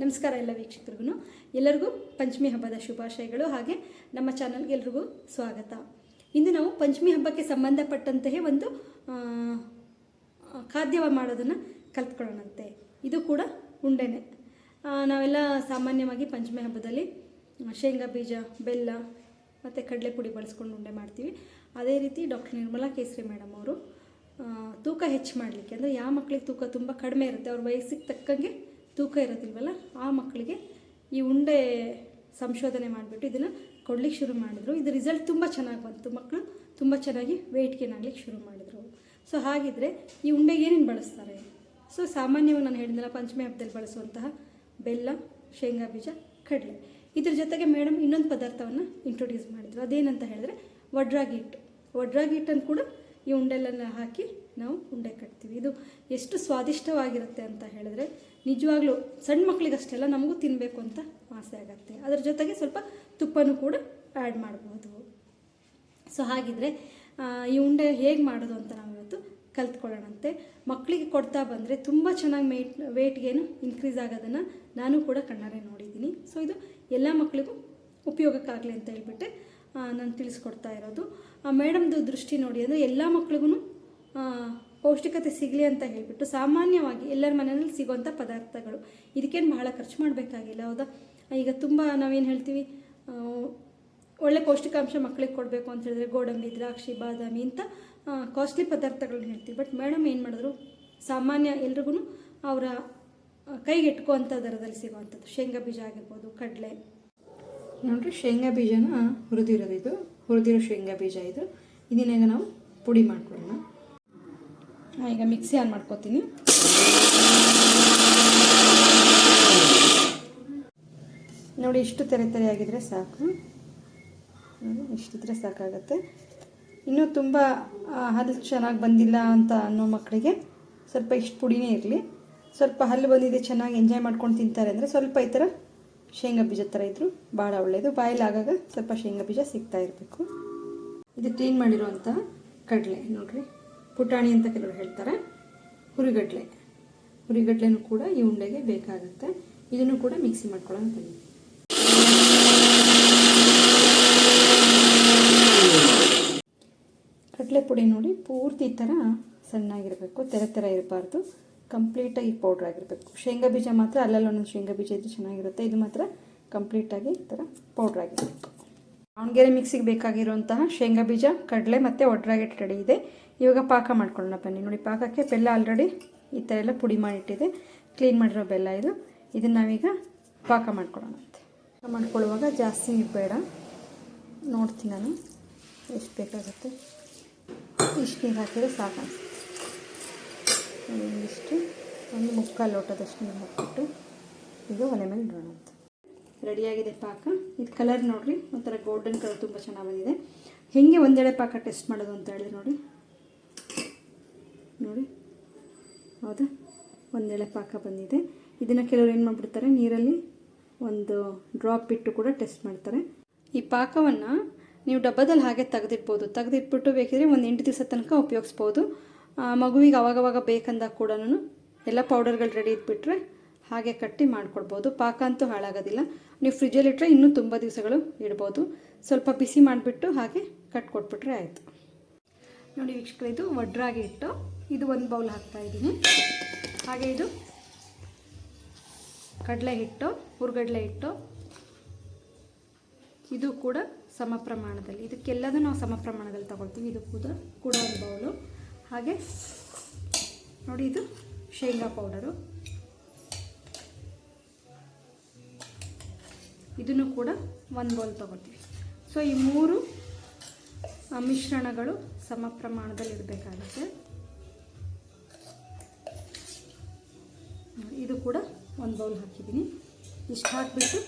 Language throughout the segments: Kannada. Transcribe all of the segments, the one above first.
ನಮಸ್ಕಾರ ಎಲ್ಲ ವೀಕ್ಷಕರಿಗೂ. ಎಲ್ಲರಿಗೂ ಪಂಚಮಿ ಹಬ್ಬದ ಶುಭಾಶಯಗಳು ಹಾಗೆ ನಮ್ಮ ಚಾನಲ್ಗೆ ಎಲ್ರಿಗೂ ಸ್ವಾಗತ. ಇಂದು ನಾವು ಪಂಚಮಿ ಹಬ್ಬಕ್ಕೆ ಸಂಬಂಧಪಟ್ಟಂತಹ ಒಂದು ಖಾದ್ಯ ಮಾಡೋದನ್ನು ಕಲ್ತ್ಕೊಳ್ಳೋಣಂತೆ. ಇದು ಕೂಡ ಉಂಡೆನೆ. ನಾವೆಲ್ಲ ಸಾಮಾನ್ಯವಾಗಿ ಪಂಚಮಿ ಹಬ್ಬದಲ್ಲಿ ಶೇಂಗಾ ಬೀಜ, ಬೆಲ್ಲ, ಮತ್ತು ಕಡಲೆ ಪುಡಿ ಬಳಸ್ಕೊಂಡು ಉಂಡೆ ಮಾಡ್ತೀವಿ. ಅದೇ ರೀತಿ ಡಾಕ್ಟರ್ ನಿರ್ಮಲಾ ಕೇಸರಿ ಮೇಡಮ್ ಅವರು ತೂಕ ಹೆಚ್ಚು ಮಾಡಲಿಕ್ಕೆ, ಅಂದರೆ ಯಾವ ಮಕ್ಕಳಿಗೆ ತೂಕ ತುಂಬ ಕಡಿಮೆ ಇರುತ್ತೆ, ಅವ್ರ ವಯಸ್ಸಿಗೆ ತಕ್ಕಂಗೆ ತೂಕ ಇರೋದಿಲ್ವಲ್ಲ, ಆ ಮಕ್ಕಳಿಗೆ ಈ ಉಂಡೆ ಸಂಶೋಧನೆ ಮಾಡಿಬಿಟ್ಟು ಇದನ್ನು ಕೊಡ್ಲಿಕ್ಕೆ ಶುರು ಮಾಡಿದ್ರು. ಇದು ರಿಸಲ್ಟ್ ತುಂಬ ಚೆನ್ನಾಗಿ ಬಂತು. ಮಕ್ಕಳು ತುಂಬ ಚೆನ್ನಾಗಿ ವೆಯ್ಟ್ ಗೇನ್ ಆಗಲಿಕ್ಕೆ ಶುರು ಮಾಡಿದರು. ಸೊ ಹಾಗಿದ್ರೆ ಈ ಉಂಡೆಗೆ ಏನೇನು ಬಳಸ್ತಾರೆ? ಸೊ ಸಾಮಾನ್ಯವಾಗಿ ನಾನು ಹೇಳಿದ್ನಲ್ಲ, ಪಂಚಮಿ ಹಬ್ಬದಲ್ಲಿ ಬಳಸುವಂತಹ ಬೆಲ್ಲ, ಶೇಂಗಾ ಬೀಜ, ಕಡಲೆ. ಇದ್ರ ಜೊತೆಗೆ ಮೇಡಮ್ ಇನ್ನೊಂದು ಪದಾರ್ಥವನ್ನು ಇಂಟ್ರೊಡ್ಯೂಸ್ ಮಾಡಿದ್ರು. ಅದೇನಂತ ಹೇಳಿದ್ರೆ, ವಡ್ರಾಗಿ ಹಿಟ್ಟು. ವಡ್ರಾಗಿ ಹಿಟ್ಟನ್ನು ಕೂಡ ಈ ಉಂಡೆಲ್ಲ ಹಾಕಿ ನಾವು ಉಂಡೆ ಕಟ್ತೀವಿ. ಇದು ಎಷ್ಟು ಸ್ವಾದಿಷ್ಟವಾಗಿರುತ್ತೆ ಅಂತ ಹೇಳಿದ್ರೆ ನಿಜವಾಗ್ಲೂ ಸಣ್ಣ ಮಕ್ಕಳಿಗಷ್ಟೆಲ್ಲ ನಮಗೂ ತಿನ್ನಬೇಕು ಅಂತ ಆಸೆ ಆಗುತ್ತೆ. ಅದರ ಜೊತೆಗೆ ಸ್ವಲ್ಪ ತುಪ್ಪನೂ ಕೂಡ ಆ್ಯಡ್ ಮಾಡ್ಬೋದು. ಸೊ ಹಾಗಿದ್ರೆ ಈ ಉಂಡೆ ಹೇಗೆ ಮಾಡೋದು ಅಂತ ನಾವು ಇವತ್ತು ಕಲ್ತ್ಕೊಳ್ಳೋಣಂತೆ. ಮಕ್ಕಳಿಗೆ ಕೊಡ್ತಾ ಬಂದರೆ ತುಂಬ ಚೆನ್ನಾಗಿ ಮೇಟ್ ವೆಯ್ಟ್ಗೇನು ಇನ್ಕ್ರೀಸ್ ಆಗೋದನ್ನು ನಾನು ಕೂಡ ಕಣ್ಣಾರೆ ನೋಡಿದ್ದೀನಿ. ಸೊ ಇದು ಎಲ್ಲ ಮಕ್ಕಳಿಗೂ ಉಪಯೋಗಕ್ಕಾಗಲಿ ಅಂತ ಹೇಳ್ಬಿಟ್ಟೆ ನಾನು ತಿಳಿಸ್ಕೊಡ್ತಾ ಇರೋದು. ಮೇಡಮ್ದು ದೃಷ್ಟಿ ನೋಡಿ ಅಂದರೆ ಎಲ್ಲ ಮಕ್ಳಿಗೂ ಪೌಷ್ಟಿಕತೆ ಸಿಗಲಿ ಅಂತ ಹೇಳಿಬಿಟ್ಟು ಸಾಮಾನ್ಯವಾಗಿ ಎಲ್ಲರ ಮನೆಯಲ್ಲಿ ಸಿಗುವಂಥ ಪದಾರ್ಥಗಳು. ಇದಕ್ಕೇನು ಬಹಳ ಖರ್ಚು ಮಾಡಬೇಕಾಗಿಲ್ಲ, ಹೌದಾ? ಈಗ ತುಂಬ ನಾವೇನು ಹೇಳ್ತೀವಿ ಒಳ್ಳೆ ಪೌಷ್ಟಿಕಾಂಶ ಮಕ್ಕಳಿಗೆ ಕೊಡಬೇಕು ಅಂತ ಹೇಳಿದ್ರೆ ಗೋಡಂಬಿ, ದ್ರಾಕ್ಷಿ, ಬಾದಾಮಿ ಇಂಥ ಕಾಸ್ಟ್ಲಿ ಪದಾರ್ಥಗಳನ್ನ ಹೇಳ್ತೀವಿ. ಬಟ್ ಮೇಡಮ್ ಏನು ಮಾಡಿದ್ರು? ಸಾಮಾನ್ಯ ಎಲ್ರಿಗೂ ಅವರ ಕೈಗೆ ಎಟ್ಕೋವಂಥ ದರದಲ್ಲಿ ಸಿಗುವಂಥದ್ದು. ಶೇಂಗಾ ಬೀಜ ಆಗಿರ್ಬೋದು, ಕಡಲೆ. ನೋಡ್ರಿ, ಶೇಂಗಾ ಬೀಜನ ಹುರಿದಿರೋದು ಇದು. ಹುರಿದಿರೋ ಶೇಂಗಾ ಬೀಜ ಇದು. ಇದನ್ನೇಗ ನಾವು ಪುಡಿ ಮಾಡ್ಕೊಳ್ಳೋಣ. ಈಗ ಮಿಕ್ಸಿ ಆನ್ ಮಾಡ್ಕೋತೀನಿ. ನೋಡಿ, ಇಷ್ಟು ತೆರೆ ತೆರೆ ಆಗಿದ್ರೆ ಸಾಕು ಇಷ್ಟಿದ್ರೆ ಸಾಕಾಗತ್ತೆ. ಇನ್ನೂ ತುಂಬ ಹಲ್ಲು ಚೆನ್ನಾಗಿ ಬಂದಿಲ್ಲ ಅಂತ ಅನ್ನೋ ಮಕ್ಕಳಿಗೆ ಸ್ವಲ್ಪ ಇಷ್ಟು ಪುಡಿನೇ ಇರಲಿ. ಸ್ವಲ್ಪ ಹಲ್ಲು ಬಂದಿದೆ, ಚೆನ್ನಾಗಿ ಎಂಜಾಯ್ ಮಾಡ್ಕೊಂಡು ತಿಂತಾರೆ ಅಂದರೆ ಸ್ವಲ್ಪ ಈ ಥರ ಶೇಂಗಾ ಬೀಜ ಥರ ಇದ್ದರೂ ಭಾಳ ಒಳ್ಳೆಯದು ಬಾಯಲ್ಲಿ ಆಗಾಗ ಸ್ವಲ್ಪ ಶೇಂಗಾ ಬೀಜ ಸಿಗ್ತಾ ಇರಬೇಕು. ಇದು ಕ್ಲೀನ್ ಮಾಡಿರುವಂಥ ಕಡಲೆ, ನೋಡ್ರಿ. ಪುಟಾಣಿ ಅಂತ ಕೆಲವರು ಹೇಳ್ತಾರೆ. ಹುರಿಗಡ್ಲೆ. ಹುರಿಗಡ್ಲೆನೂ ಕೂಡ ಈ ಉಂಡೆಗೆ ಬೇಕಾಗುತ್ತೆ. ಇದನ್ನು ಕೂಡ ಮಿಕ್ಸಿ ಮಾಡ್ಕೊಳ್ಳೋಣ ಬನ್ನಿ. ಕಡಲೆ ಪುಡಿ ನೋಡಿ ಪೂರ್ತಿ ಈ ಥರ ಸಣ್ಣಾಗಿರಬೇಕು, ತೆರೆ ತೆರೆ ಇರಬಾರ್ದು. ಕಂಪ್ಲೀಟಾಗಿ ಪೌಡ್ರ್ ಆಗಿರಬೇಕು. ಶೇಂಗಾ ಬೀಜ ಮಾತ್ರ ಅಲ್ಲಲ್ಲಿ ಒಂದೊಂದು ಶೇಂಗಾ ಬೀಜ ಇದ್ರೆ ಚೆನ್ನಾಗಿರುತ್ತೆ. ಇದು ಮಾತ್ರ ಕಂಪ್ಲೀಟಾಗಿ ಈ ಥರ ಪೌಡ್ರ್ ಆಗಿರಬೇಕು. ದಾವಣಗೆರೆ ಮಿಕ್ಸಿಗೆ ಬೇಕಾಗಿರುವಂತಹ ಶೇಂಗಾ ಬೀಜ, ಕಡಲೆ ಮತ್ತು ಒಡ್ರಾಗೆಟ್ ರೆಡಿ ಇದೆ. ಇವಾಗ ಪಾಕ ಮಾಡ್ಕೊಳ್ಳೋಣ ಬನ್ನಿ. ನೋಡಿ, ಪಾಕಕ್ಕೆ ಬೆಲ್ಲ ಆಲ್ರೆಡಿ ಈ ಥರ ಎಲ್ಲ ಪುಡಿ ಮಾಡಿಟ್ಟಿದೆ. ಕ್ಲೀನ್ ಮಾಡಿರೋ ಬೆಲ್ಲ ಇದು. ಇದನ್ನು ನಾವೀಗ ಪಾಕ ಮಾಡ್ಕೊಳ್ಳೋಣ ಅಂತೆ. ಪಾಕ ಮಾಡ್ಕೊಳ್ಳುವಾಗ ಜಾಸ್ತಿ ನೀರು ಬೇಡ. ನೋಡ್ತೀನಿ ನಾನು. ಎಷ್ಟು ಬೇಕಾಗುತ್ತೆ? ಇಷ್ಟು ನೀರು ಹಾಕಿದರೆ ಸಾಕು ಒಂದು ಮುಕ್ಕಾಲು ಲೋಟದಷ್ಟು ನೀರು ಹಾಕಿಬಿಟ್ಟು ಈಗ ಒಲೆ ಮೇಲೆ ಇಡೋಣ ರೆಡಿಯಾಗಿದೆ ಪಾಕ. ಇದು ಕಲರ್ ನೋಡಿರಿ, ಒಂಥರ ಗೋಲ್ಡನ್ ಕಲರ್ ತುಂಬ ಚೆನ್ನಾಗಿ ಬಂದಿದೆ. ಹೇಗೆ ಒಂದೆಡೆ ಪಾಕ ಟೆಸ್ಟ್ ಮಾಡೋದು ಅಂತ ಹೇಳಿ ನೋಡಿ. ನೋಡಿ. ಹೌದಾ? ಒಂದೆಳೆ ಪಾಕ ಬಂದಿದೆ. ಇದನ್ನು ಕೆಲವರು ಏನು ಮಾಡಿಬಿಡ್ತಾರೆ, ನೀರಲ್ಲಿ ಒಂದು ಡ್ರಾಪ್ ಇಟ್ಟು ಕೂಡ ಟೆಸ್ಟ್ ಮಾಡ್ತಾರೆ. ಈ ಪಾಕವನ್ನು ನೀವು ಡಬ್ಬದಲ್ಲಿ ಹಾಗೆ ತೆಗೆದಿಡ್ಬೋದು ತೆಗೆದಿಟ್ಬಿಟ್ಟು ಬೇಕಿದ್ರೆ ಒಂದು ಎಂಟು ದಿವಸ ತನಕ ಉಪಯೋಗಿಸ್ಬೋದು. ಮಗುವಿಗೆ ಅವಾಗವಾಗ ಬೇಕಂದಾಗ ಕೂಡ ಎಲ್ಲ ಪೌಡರ್ಗಳು ರೆಡಿ ಇಟ್ಬಿಟ್ರೆ ಹಾಗೆ ಕಟ್ಟಿ ಮಾಡ್ಕೊಡ್ಬೋದು. ಪಾಕ ಅಂತೂ ಹಾಳಾಗೋದಿಲ್ಲ. ನೀವು ಫ್ರಿಜ್ಜಲ್ಲಿ ಇಟ್ಟರೆ ಇನ್ನೂ ತುಂಬ ದಿವಸಗಳು ಇಡ್ಬೋದು. ಸ್ವಲ್ಪ ಬಿಸಿ ಮಾಡಿಬಿಟ್ಟು ಹಾಗೆ ಕಟ್ ಕೊಟ್ಬಿಟ್ರೆ ಆಯಿತು. ನೋಡಿ ವೀಕ್ಷಕರು, ಇದು ಒಡ್ರಾಗಿ ಇಟ್ಟು ಇದು ಒಂದು ಬೌಲ್ ಹಾಕ್ತಾ ಇದ್ದೀನಿ. ಹಾಗೆ ಇದು ಕಡಲೆ ಹಿಟ್ಟು, ಹುರ್ಗಡ್ಲೆ ಹಿಟ್ಟು. ಇದು ಕೂಡ ಸಮ ಪ್ರಮಾಣದಲ್ಲಿ. ಇದಕ್ಕೆಲ್ಲದೂ ನಾವು ಸಮ ಪ್ರಮಾಣದಲ್ಲಿ ತಗೊಳ್ತೀವಿ. ಇದು ಕೂಡ ಕೂಡ ಒಂದು ಬೌಲು. ಹಾಗೆ ನೋಡಿ ಇದು ಶೇಂಗಾ ಪೌಡರು. ಇದನ್ನು ಕೂಡ ಒಂದು ಬೌಲ್ ತೊಗೋತೀವಿ. ಸೊ ಈ ಮೂರು ಮಿಶ್ರಣಗಳು ಸಮ ಪ್ರಮಾಣದಲ್ಲಿ ಇರಬೇಕಾಗುತ್ತೆ ಇದು ಕೂಡ ಒಂದು ಬೌಲ್ ಹಾಕಿದ್ದೀನಿ. ಇಷ್ಟು ಹಾಕಿಬಿಟ್ಟು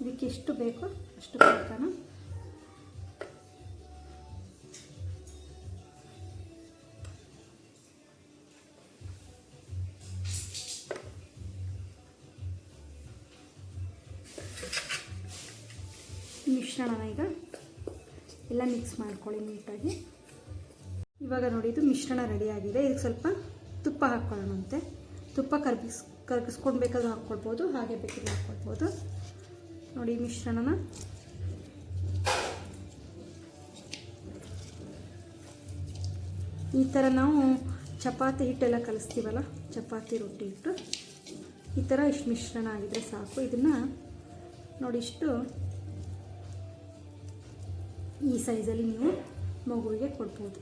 ಇದಕ್ಕೆ ಎಷ್ಟು ಬೇಕೋ ಅಷ್ಟು ಪಾಕನ ಮಿಶ್ರಣನ ಈಗ ಎಲ್ಲ ಮಿಕ್ಸ್ ಮಾಡ್ಕೊಳ್ಳಿ ನೀಟಾಗಿ. ಇವಾಗ ನೋಡಿ, ಇದು ಮಿಶ್ರಣ ರೆಡಿಯಾಗಿದೆ ಇದಕ್ಕೆ ಸ್ವಲ್ಪ ತುಪ್ಪ ಹಾಕ್ಕೊಳ್ಳೋಣಂತೆ ತುಪ್ಪ ಕರ್ಗಿಸ್, ಕರ್ಗಿಸ್ಕೊಂಡು ಬೇಕಾದ್ರೂ ಹಾಕ್ಕೊಳ್ಬೋದು, ಹಾಗೆ ಬೇಕಿದ್ರೆ ಹಾಕ್ಕೊಳ್ಬೋದು. ನೋಡಿ ಮಿಶ್ರಣನ. ಈ ಥರ ನಾವು ಚಪಾತಿ ಹಿಟ್ಟೆಲ್ಲ ಕಲಿಸ್ತೀವಲ್ಲ, ಚಪಾತಿ ರೊಟ್ಟಿ ಹಿಟ್ಟು, ಈ ಥರ ಇಷ್ಟು ಮಿಶ್ರಣ ಆಗಿದ್ರೆ ಸಾಕು. ಇದನ್ನು ನೋಡಿ, ಇಷ್ಟು ಈ ಸೈಜಲ್ಲಿ ನೀವು ಮಗುವಿಗೆ ಕೊಡ್ಬೋದು.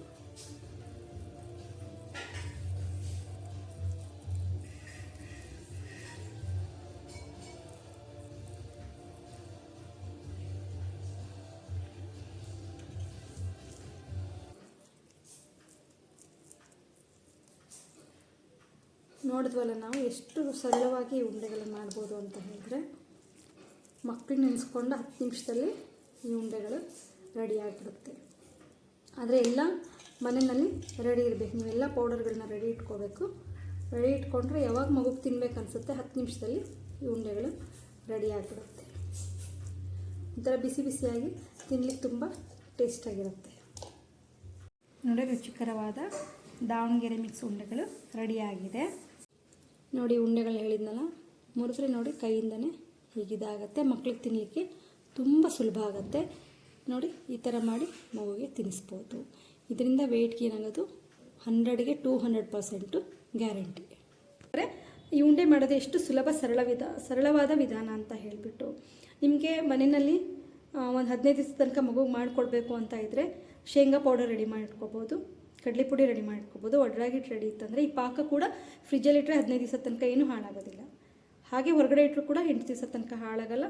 ನೋಡಿದ್ವಲ್ಲ ನಾವು ಎಷ್ಟು ಸರಳವಾಗಿ ಉಂಡೆಗಳನ್ನು ಮಾಡ್ಬೋದು ಅಂತ ಹೇಳಿದ್ರೆ ಮಕ್ಕಳು ನೆನೆಸ್ಕೊಂಡು ಹತ್ತು ನಿಮಿಷದಲ್ಲಿ ಈ ಉಂಡೆಗಳು ರೆಡಿ ಆಗಿಬಿಡುತ್ತೆ ಆದರೆ ಎಲ್ಲ ಮನೆಯಲ್ಲಿ ರೆಡಿ ಇರಬೇಕು. ನೀವೆಲ್ಲ ಪೌಡರ್ಗಳನ್ನ ರೆಡಿ ಇಟ್ಕೋಬೇಕು. ರೆಡಿ ಇಟ್ಕೊಂಡ್ರೆ ಯಾವಾಗ ಮಗುಗೆ ತಿನ್ಬೇಕು ಅನಿಸುತ್ತೆ ಹತ್ತು ನಿಮಿಷದಲ್ಲಿ ಈ ಉಂಡೆಗಳು ರೆಡಿ ಆಗಿಬಿಡುತ್ತೆ ಒಂಥರ ಬಿಸಿ ಬಿಸಿಯಾಗಿ ತಿನ್ಲಿಕ್ಕೆ ತುಂಬ ಟೇಸ್ಟಾಗಿರುತ್ತೆ ನೋಡಿ ರುಚಿಕರವಾದ ದಾವಣಗೆರೆ ಮಿಕ್ಸ್ ಉಂಡೆಗಳು ರೆಡಿಯಾಗಿದೆ ನೋಡಿ ಉಂಡೆಗಳು ಹೇಳಿದ್ನಲ್ಲ? ಮುರಿದ್ರೆ ನೋಡಿ ಕೈಯಿಂದನೇ ಹೀಗಿದಾಗತ್ತೆ. ಮಕ್ಳಿಗೆ ತಿನ್ನಲಿಕ್ಕೆ ತುಂಬ ಸುಲಭ ಆಗುತ್ತೆ. ನೋಡಿ, ಈ ಥರ ಮಾಡಿ ಮಗುಗೆ ತಿನ್ನಿಸ್ಬೋದು. ಇದರಿಂದ ವೆಯ್ಟ್ಗೆ ಏನಾಗೋದು ಹಂಡ್ರೆಡ್ಗೆ ಟೂ ಹಂಡ್ರೆಡ್ ಪರ್ಸೆಂಟು ಗ್ಯಾರಂಟಿ ಅಂದರೆ ಈ ಉಂಡೆ ಮಾಡೋದು ಎಷ್ಟು ಸುಲಭ, ಸರಳ ವಿಧ, ಸರಳವಾದ ವಿಧಾನ ಅಂತ ಹೇಳಿಬಿಟ್ಟು. ನಿಮಗೆ ಮನೆಯಲ್ಲಿ ಒಂದು ಹದಿನೈದು ದಿವಸ ತನಕ ಮಗುಗೆ ಮಾಡಿಕೊಡ್ಬೇಕು ಅಂತ ಇದ್ದರೆ ಶೇಂಗಾ ಪೌಡರ್ ರೆಡಿ ಮಾಡ್ಕೋಬೋದು, ಕಡಲೆ ಪುಡಿ ರೆಡಿ ಮಾಡ್ಕೋಬೋದು ಒಡ್ರಾಗಿಟ್ಟು ರೆಡಿ ಇತ್ತಂದರೆ ಈ ಪಾಕ ಕೂಡ ಫ್ರಿಜ್ಜಲ್ಲಿ ಇಟ್ಟರೆ ಹದಿನೈದು ದಿವಸ ತನಕ ಏನೂ ಹಾಳಾಗೋದಿಲ್ಲ. ಹಾಗೆ ಹೊರಗಡೆ ಇಟ್ಟರು ಕೂಡ ಎಂಟು ದಿವಸ ತನಕ ಹಾಳಾಗಲ್ಲ.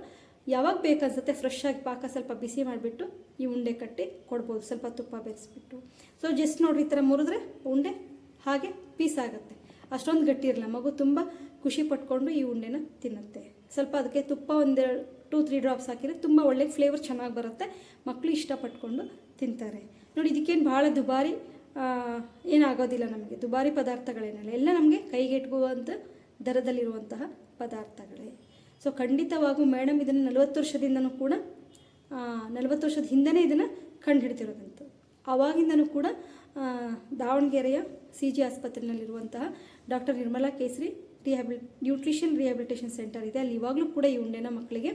ಯಾವಾಗ ಬೇಕನ್ಸುತ್ತೆ ಫ್ರೆಶ್ ಆಗಿ ಪಾಕ ಸ್ವಲ್ಪ ಬಿಸಿ ಮಾಡಿಬಿಟ್ಟು ಈ ಉಂಡೆ ಕಟ್ಟಿ ಕೊಡ್ಬೋದು, ಸ್ವಲ್ಪ ತುಪ್ಪ ಬೆರೆಸ್ಬಿಟ್ಟು. ಸೊ ಜಸ್ಟ್ ನೋಡ್ರಿ ಈ ಥರ ಮುರಿದ್ರೆ ಉಂಡೆ ಹಾಗೆ ಪೀಸ್ ಆಗುತ್ತೆ. ಅಷ್ಟೊಂದು ಗಟ್ಟಿ ಇರಲ್ಲ, ಮಗು ತುಂಬ ಖುಷಿ ಪಟ್ಕೊಂಡು ಈ ಉಂಡೆನ ತಿನ್ನುತ್ತೆ. ಸ್ವಲ್ಪ ಅದಕ್ಕೆ ತುಪ್ಪ ಒಂದೆರಡು ಟೂ ತ್ರೀ ಡ್ರಾಪ್ಸ್ ಹಾಕಿದರೆ ತುಂಬ ಒಳ್ಳೆ ಫ್ಲೇವರ್ ಚೆನ್ನಾಗಿ ಬರುತ್ತೆ. ಮಕ್ಕಳು ಇಷ್ಟಪಟ್ಕೊಂಡು ತಿಂತಾರೆ. ನೋಡಿ, ಇದಕ್ಕೇನು ಭಾಳ ದುಬಾರಿ ಏನಾಗೋದಿಲ್ಲ ನಮಗೆ. ದುಬಾರಿ ಪದಾರ್ಥಗಳೇನಲ್ಲ, ಎಲ್ಲ ನಮಗೆ ಕೈಗೆಟುವಂಥ ದರದಲ್ಲಿರುವಂತಹ ಪದಾರ್ಥಗಳೇ. ಸೊ ಖಂಡಿತವಾಗೂ ಮೇಡಮ್ ಇದನ್ನು ನಲವತ್ತು ವರ್ಷದಿಂದನೂ ಕೂಡ ನಲವತ್ತು ವರ್ಷದ ಹಿಂದೆನೇ ಇದನ್ನು ಕಂಡುಹಿಡ್ತಿರೋದಂತ. ಆವಾಗಿಂದನೂ ಕೂಡ ದಾವಣಗೆರೆಯ ಸಿ ಜಿ ಆಸ್ಪತ್ರೆಯಲ್ಲಿರುವಂತಹ ಡಾಕ್ಟರ್ ನಿರ್ಮಲಾ ಕೇಸರಿ ರಿಹ್ಯಾಬಿಲ್ ನ್ಯೂಟ್ರಿಷನ್ ರಿಹ್ಯಾಬಿಲಿಟೇಷನ್ ಸೆಂಟರ್ ಇದೆ. ಅಲ್ಲಿ ಇವಾಗಲೂ ಕೂಡ ಈ ಉಂಡೆನ ಮಕ್ಕಳಿಗೆ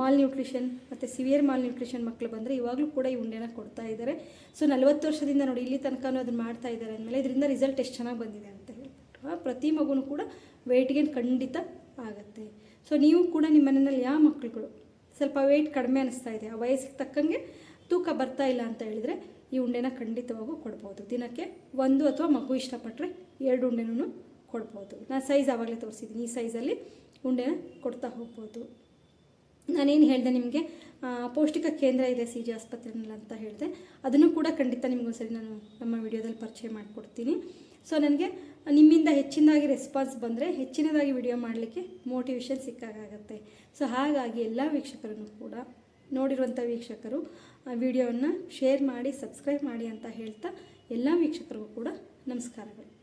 ಮಾಲ್ ನ್ಯೂಟ್ರಿಷನ್ ಮತ್ತು ಸಿವಿಯರ್ ಮಾಲ್ ನ್ಯೂಟ್ರಿಷನ್ ಮಕ್ಕಳು ಬಂದರೆ ಇವಾಗಲೂ ಕೂಡ ಈ ಉಂಡೆನ ಕೊಡ್ತಾ ಇದ್ದಾರೆ. ಸೊ ನಲವತ್ತು ವರ್ಷದಿಂದ ನೋಡಿ ಇಲ್ಲಿ ತನಕನೂ ಅದನ್ನು ಮಾಡ್ತಾ ಇದ್ದಾರೆ ಅಂದಮೇಲೆ ಇದರಿಂದ ರಿಸಲ್ಟ್ ಎಷ್ಟು ಚೆನ್ನಾಗಿ ಬಂದಿದೆ ಅಂತ ಹೇಳಿಬಿಟ್ಟು ಪ್ರತಿ ಮಗುನೂ ಕೂಡ ವೆಯ್ಟ್ ಗೇನ್ ಖಂಡಿತ ಆಗುತ್ತೆ. ಸೊ ನೀವು ಕೂಡ ನಿಮ್ಮ ಮನೆಯಲ್ಲಿ ಯಾವ ಮಕ್ಕಳುಗಳು. ಸ್ವಲ್ಪ ವೆಯ್ಟ್ ಕಡಿಮೆ ಅನಿಸ್ತಾ ಇದೆ. ಆ ವಯಸ್ಸಿಗೆ ತಕ್ಕಂಗೆ ತೂಕ ಬರ್ತಾ ಇಲ್ಲ ಅಂತ ಹೇಳಿದರೆ ಈ ಉಂಡೆನ ಖಂಡಿತವಾಗೂ ಕೊಡ್ಬೋದು. ದಿನಕ್ಕೆ ಒಂದು ಅಥವಾ ಮಗು ಇಷ್ಟಪಟ್ಟರೆ ಎರಡು ಉಂಡೆನೂ ಕೊಡ್ಬೋದು. ನಾನು ಸೈಜ್ ಆವಾಗಲೇ ತೋರಿಸಿದ್ದೀನಿ. ಈ ಸೈಜಲ್ಲಿ ಉಂಡೆನ ಕೊಡ್ತಾ ಹೋಗ್ಬೋದು. ನಾನೇನು ಹೇಳಿದೆ ನಿಮಗೆ ಪೌಷ್ಟಿಕ ಕೇಂದ್ರ ಇದೆ ಸಿ ಜಿ ಆಸ್ಪತ್ರೆನಲ್ಲಿ ಅಂತ ಹೇಳಿದೆ. ಅದನ್ನು ಕೂಡ ಖಂಡಿತ ನಿಮಗೊಂದ್ಸರಿ ನಾನು ನಮ್ಮ ವಿಡಿಯೋದಲ್ಲಿ ಪರಿಚಯ ಮಾಡಿಕೊಡ್ತೀನಿ. ಸೊ ನನಗೆ ನಿಮ್ಮಿಂದ ಹೆಚ್ಚಿನದಾಗಿ ರೆಸ್ಪಾನ್ಸ್ ಬಂದರೆ ಹೆಚ್ಚಿನದಾಗಿ ವಿಡಿಯೋ ಮಾಡಲಿಕ್ಕೆ ಮೋಟಿವೇಶನ್ ಸಿಕ್ಕಾಗುತ್ತೆ ಸೊ ಹಾಗಾಗಿ ಎಲ್ಲ ವೀಕ್ಷಕರನ್ನು ಕೂಡ ನೋಡಿರುವಂಥ ವೀಕ್ಷಕರು, ಆ ವಿಡಿಯೋವನ್ನು ಶೇರ್ ಮಾಡಿ ಸಬ್ಸ್ಕ್ರೈಬ್ ಮಾಡಿ ಅಂತ ಹೇಳ್ತಾ ಎಲ್ಲ ವೀಕ್ಷಕರಿಗೂ ಕೂಡ ನಮಸ್ಕಾರಗಳು.